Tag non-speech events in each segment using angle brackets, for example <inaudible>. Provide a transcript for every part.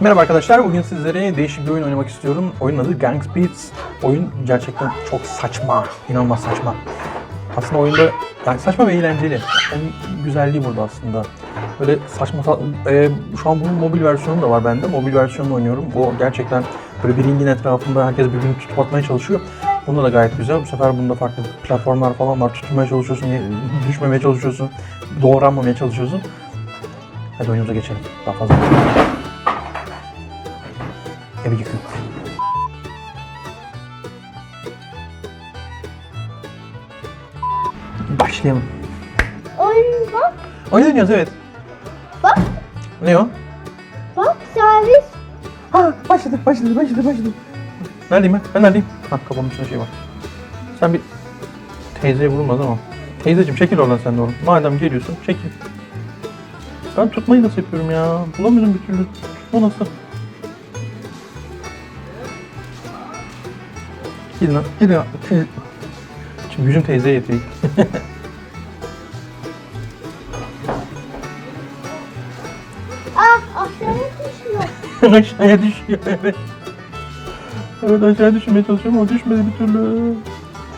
Merhaba arkadaşlar, bugün sizlere değişik bir oyun oynamak istiyorum. Oyunun adı Gang Beats. Oyun gerçekten çok saçma, inanılmaz saçma. Aslında oyunda yani saçma ve eğlenceli. En güzelliği burada aslında. Böyle saçma, sa- e, şu an bunun mobil versiyonu da var bende. Mobil versiyonunu oynuyorum. Bu gerçekten böyle bir ringin etrafında herkes birbirini tutup atmaya çalışıyor. Bunda da gayet güzel. Bu sefer bunda farklı platformlar falan var. Tutunmaya çalışıyorsun, düşmemeye çalışıyorsun, doğranmamaya çalışıyorsun. Hadi oyunumuza geçelim. Daha fazla. Evi yıkıyor. Başlayalım. Oyun bak, Oyun oynuyoruz evet. bak, Ne o? bak servis. Ha başladı başladı başladı başladı. Neredeyim ben? Ben neredeyim? Ha kafamın içinde şey var. Sen bir teyzeye vurulmaz ama. Teyzeciğim çekil oradan sen de oğlum. Madem geliyorsun çekil. Ben tutmayı nasıl yapıyorum ya? Bulamıyorum bir türlü. Tutma nasıl? Gidin lan. Gidin lan. Teyze- Şimdi gücüm teyzeye yeteyim. Ah, aşağıya düşüyor. <laughs> aşağıya düşüyor evet. Evet aşağıya düşmeye çalışıyorum ama düşmedi bir türlü.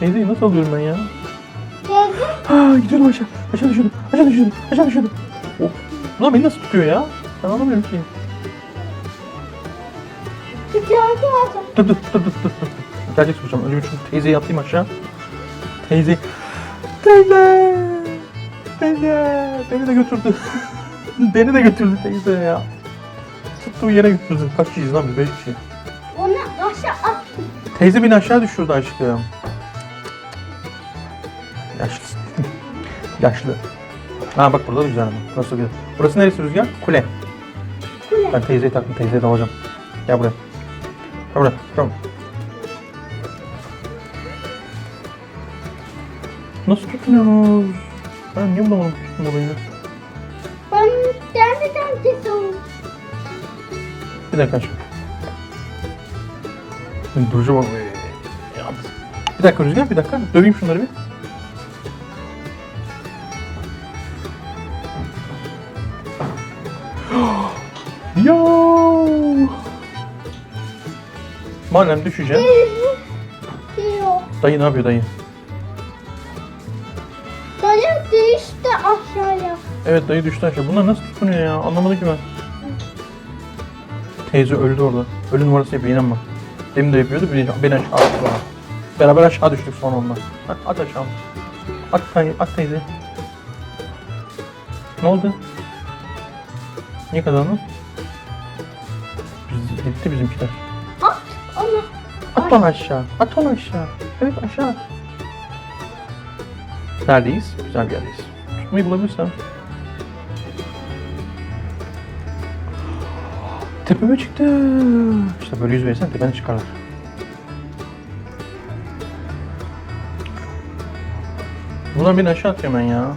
Teyzeyi nasıl alıyorum ben ya? Teyze, Ha gidiyorum aşağı. Aşağı düşüyordum. Aşağı düşüyordum. Aşağı düşüyordum. Oh. Ulan beni nasıl tutuyor ya? Ben anlamıyorum ki. var. Dur dur dur dur dur. dur. Gelecek soracağım. Önce bir şu teyzeyi atayım aşağı. Teyze. Teyze. Teyze. Beni de götürdü. <laughs> beni de götürdü teyze ya. Tuttuğu yere götürdü. Kaç kişiyiz lan biz? Beş kişi. Onu aşağı at. Teyze beni aşağı düşürdü aşkım. Yaşlı. <laughs> Yaşlı. Ha bak burada da güzel ama. Burası güzel. Burası neresi Rüzgar? Kule. Kule. Ben teyzeyi taktım. Teyzeyi de alacağım. Gel buraya. Gel buraya. Tamam. Nasıl tutunuyoruz? Ben niye bulamadım tutun olayını? Ben kendiden kesin. Bir dakika. Ben duracağım ama. Bir dakika Rüzgar bir dakika. Döveyim şunları bir. <gasps> ya. Madem düşeceğim. Diyor. Dayı ne yapıyor? Dayı Evet dayı düştü aşağı. Bunlar nasıl tutunuyor ya? Anlamadım ki ben. Teyze öldü orada. Ölü numarası yapıyor inanma. Demin de yapıyordu. Beni, beni aşağı attı sonra. Beraber aşağı düştük sonra onunla. At, at aşağı. At, at teyze. Ne oldu? Niye kazandın? Biz, gitti bizimkiler. At onu. At onu aşağı. At onu aşağı. Evet aşağı. Neredeyiz? Güzel bir yerdeyiz. Tutmayı bulabilirsem. Tepeme çıktı. İşte böyle yüz verirsen tepene çıkarlar. Bunlar beni aşağı atıyor ben ya.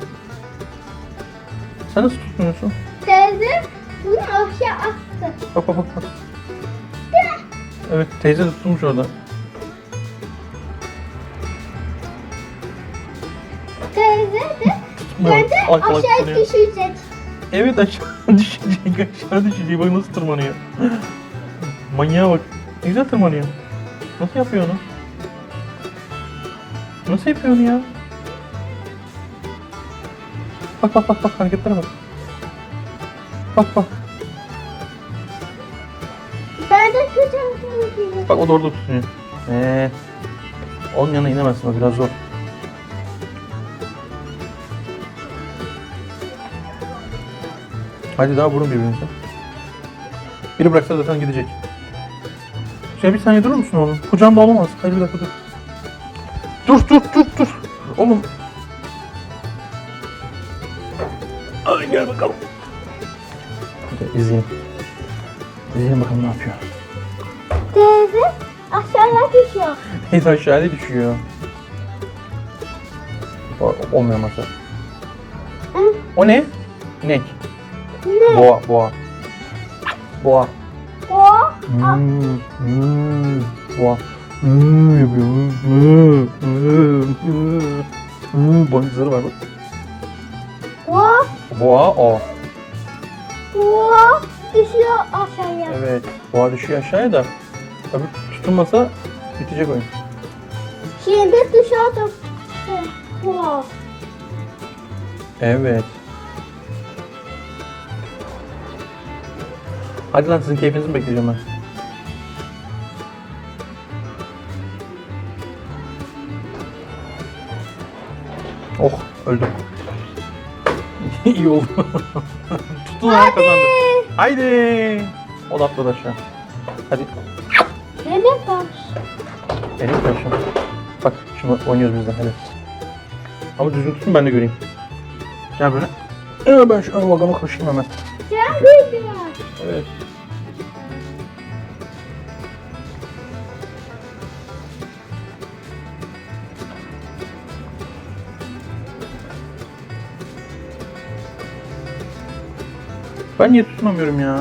Sen nasıl tutunuyorsun? Teyze bunu aşağı attı. Bak bak bak bak. Evet teyze de tutmuş orada. Teyze de Ay, kolay aşağı düşecek. Evet. Aşağı <laughs> düşecek, aşağı düşecek. Bak nasıl tırmanıyor. Manyağa bak. Ne güzel tırmanıyor. Nasıl yapıyor onu? Nasıl yapıyor onu ya? Bak bak bak bak hareketlere bak. Bak bak. Ben de kötü Bak o da orada tutunuyor. Ee, onun yanına inemezsin o biraz zor. Hadi daha vurun birbirinize. Biri bıraksa zaten gidecek. Şey bir saniye durur musun oğlum? Kucağımda olamaz. Hayır bir dakika dur. Dur dur dur dur. Oğlum. Ay gel bakalım. Hadi izleyelim. İzleyelim bakalım ne yapıyor. Teyze aşağıya düşüyor. Neyse aşağıya düşüyor. O, olmuyor masa. Hı? O ne? İnek. Boğa, boğa. Boğa. O Hmm, hmm, boğa. Hmm, yapıyor. Hmm, hmm, hmm, hmm. Boynuzları var bak. o Boğa o. o düşüyor aşağıya. Evet. Boğa düşüyor aşağıya da. Tabii tutunmasa bitecek oyun. Şimdi dışarıda. Wow. Evet. Hadi lan sizin keyfinizi mi bekleyeceğim ben? Oh öldüm. <laughs> İyi oldu. <laughs> Tutun lan kazandı. Haydi. O da atladı aşağı. Hadi. Ne baş? Elim taşım. Bak şimdi oynuyoruz biz de hadi. Ama düzgün tutun ben de göreyim. Gel böyle. Ee, ben şu ön vagona koşayım hemen. Sen büyüdün. Evet. Ben niye tutunamıyorum ya?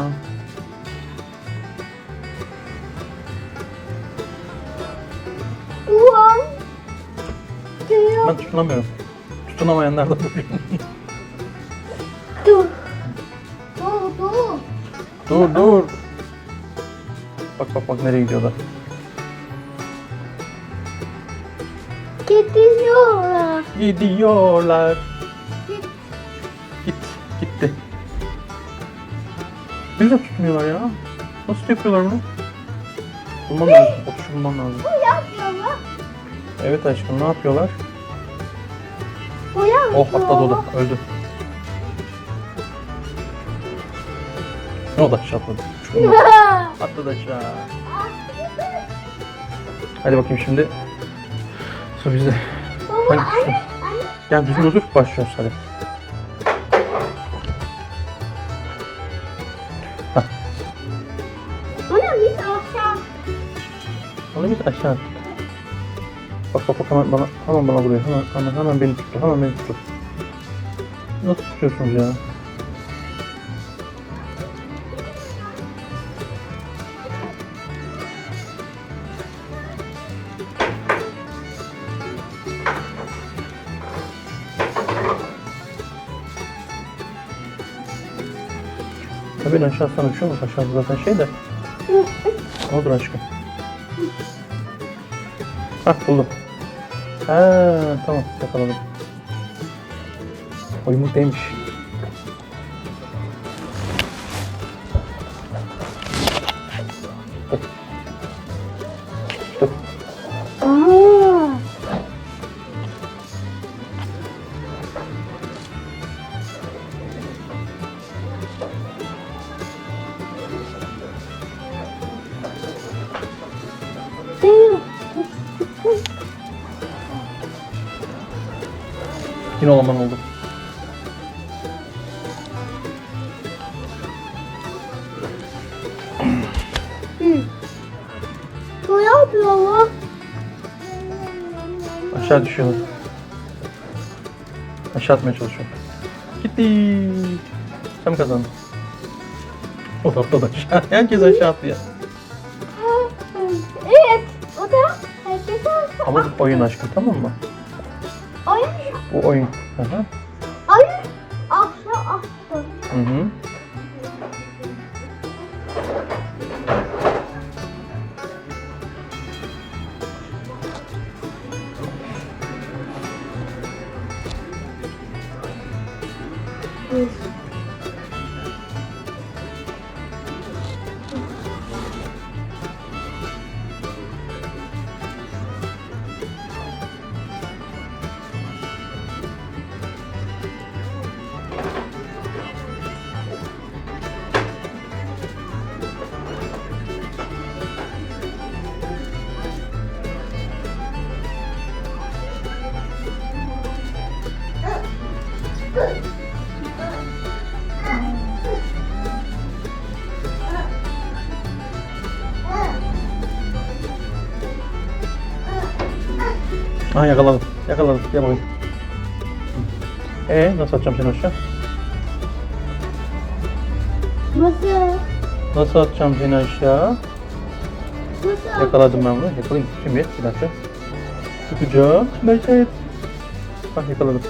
Ulan. Ben tutunamıyorum. Tutunamayanlardan biriyim. Dur. Dur dur. dur dur. Bak bak bak nereye gidiyor da. Gidiyorlar. Gidiyorlar. Ne güzel tutmuyorlar ya. Nasıl yapıyorlar bunu? Bulmam lazım. Otuşu bulmam lazım. Bu yapıyorlar. Evet aşkım ne yapıyorlar? Bu yapıyorlar. Oh atladı o da. Öldü. O da aşağı atladı. Uçurum. <laughs> Atladı aşağı. Hadi bakayım şimdi. Sıra bizde. Baba Hadi. anne anne. Gel düzgün otur. Başlıyoruz hadi. Onu git aşağı. Bak bak bak hemen bana, hemen bana vuruyor. Hemen, hemen, hemen beni tuttu. Hemen beni tuttu. Nasıl tutuyorsunuz ya? Tabii aşağı sana bir şey olmaz. Aşağıda zaten şey de. Ne <laughs> olur aşkım? Hah buldum. Ha tamam yakaladım. O yumurtaymış. Dur. Yine olaman oldu. Bu yapıyorlar. Aşağı düşüyorlar. Aşağı atmaya çalışıyor. Gitti. Sen mi kazandın? O da atladı aşağı. <laughs> Herkes aşağı atlıyor. Evet. O da herkese Ama bu oyun aşkım tamam mı? Bu oyun. Hı hı. Oyun. Aşağı attı. Hı hı. Ha yakaladım. Yakaladım. Gel bakayım. Ee nasıl atacağım seni aşağı? Nasıl? Nasıl atacağım seni aşağı? Nasıl? Yakaladım ben bunu. Yakalayayım. Şimdi bir dakika. Tutacağım. Necdet. Bak yakaladım.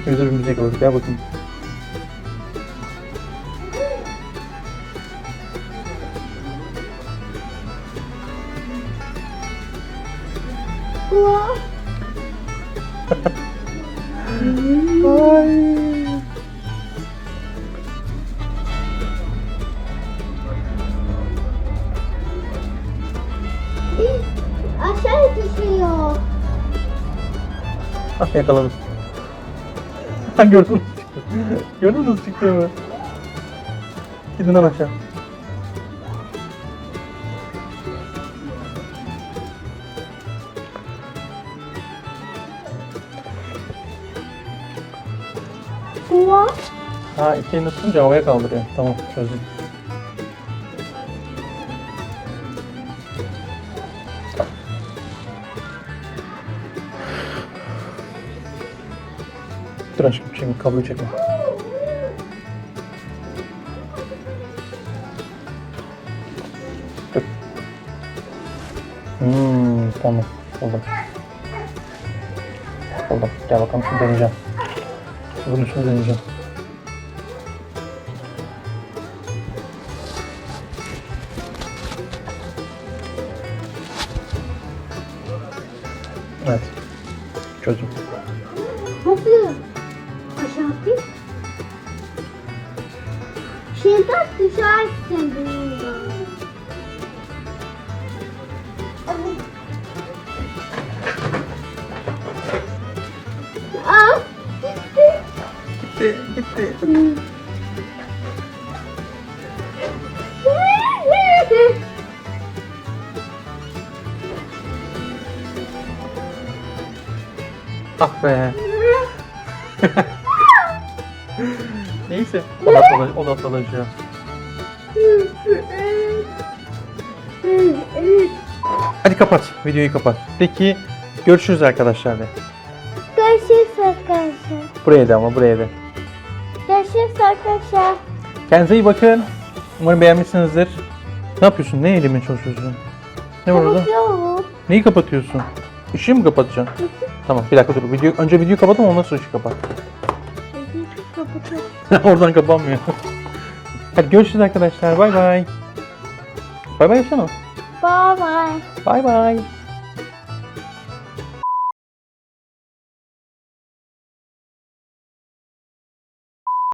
İkimiz birbirimizi yakaladık. Gel bakayım. Ay. Aşağı düşüyor. Ah yakaladım. <laughs> Gördün mü? Gördün mü çıktığımı? Gidin aşağı. Ha iki tutunca havaya kaldırıyor. Tamam çözdüm. Dur aşkım şimdi kabloyu çekme. Dur. Hmm, tamam. Buldum. Buldum. Gel bakalım şunu deneyeceğim. Bunun üstünü deneyeceğim. Çözdüm. <laughs> Neyse. O da atladı, o da atlanacak. Hadi kapat. Videoyu kapat. Peki görüşürüz arkadaşlar de. Görüşürüz arkadaşlar. Buraya da ama buraya da. Görüşürüz arkadaşlar. Kendinize iyi bakın. Umarım beğenmişsinizdir. Ne yapıyorsun? Ne eğilimine çalışıyorsun? Ne var orada? Kapatıyorum. Neyi kapatıyorsun? Işığı mı kapatacaksın? <laughs> Tamam bir dakika dur. Video, önce videoyu kapatalım ondan sonra kapat. <laughs> Oradan kapanmıyor. <laughs> Hadi görüşürüz arkadaşlar. Bay bay. Bay bay yapsana. Bye bye. Bay bay.